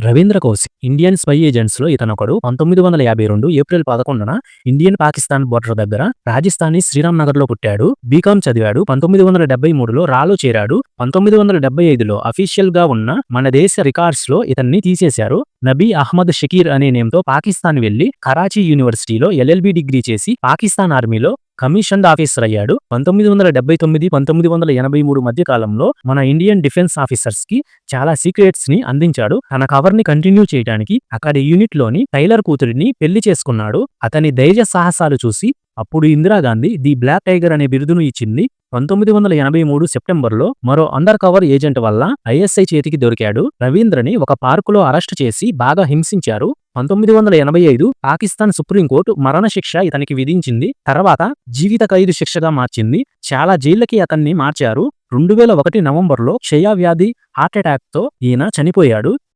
Ravindra Kaushik Indian spy ఏజెంట్స్లో ఇతనొకడు. పంతొమ్మిది వందల యాభై రెండు ఏప్రిల్ పదకొండున ఇండియన్ పాకిస్తాన్ బోర్డర్ దగ్గర రాజస్థానీ శ్రీరామ్ నగర్లో పుట్టాడు. బీకాం చదివాడు. పంతొమ్మిది వందల డెబ్బై మూడులో రాలో చేరాడు. పంతొమ్మిది వందల డెబ్బై ఐదులో అఫీషియల్గా ఉన్న మన దేశ రికార్డ్స్లో ఇతన్ని తీసేశారు. నబీ అహ్మద్ షకీర్ అనే నేమ్తో పాకిస్తాన్ వెళ్ళి కరాచీ యూనివర్సిటీలో ఎల్ఎల్బి డిగ్రీ చేసి పాకిస్తాన్ ఆర్మీలో కమిషన్డ్ ఆఫీసర్ అయ్యాడు. పంతొమ్మిది వందల డెబ్బై తొమ్మిది పంతొమ్మిది వందల ఎనభై మూడు మధ్య కాలంలో మన ఇండియన్ డిఫెన్స్ ఆఫీసర్స్కి చాలా సీక్రెట్స్ని అందించాడు. తన కవర్ని కంటిన్యూ చేయడానికి అక్కడి యూనిట్లోని టైలర్ కూతురిని పెళ్ళి చేసుకున్నాడు. అతని ధైర్య సాహసాలు చూసి అప్పుడు ఇందిరాగాంధీ ది బ్లాక్ టైగర్ అనే బిరుదును ఇచ్చింది. పంతొమ్మిది వందల ఎనభై మూడు సెప్టెంబర్లో మరో అండర్ కవర్ ఏజెంట్ వల్ల ఐఎస్ఐ చేతికి దొరికాడు. రవీంద్రని ఒక పార్కులో అరెస్టు చేసి బాగా హింసించారు. పంతొమ్మిది వందల ఎనభై ఐదు పాకిస్తాన్ సుప్రీంకోర్టు మరణశిక్ష ఇతనికి విధించింది. తర్వాత జీవిత ఖైదు శిక్షగా మార్చింది. చాలా జైళ్ళకి అతన్ని మార్చారు. రెండు వేల ఒకటి నవంబర్లో క్షయవ్యాధి వ్యాధి హార్ట్ ఈయన చనిపోయాడు.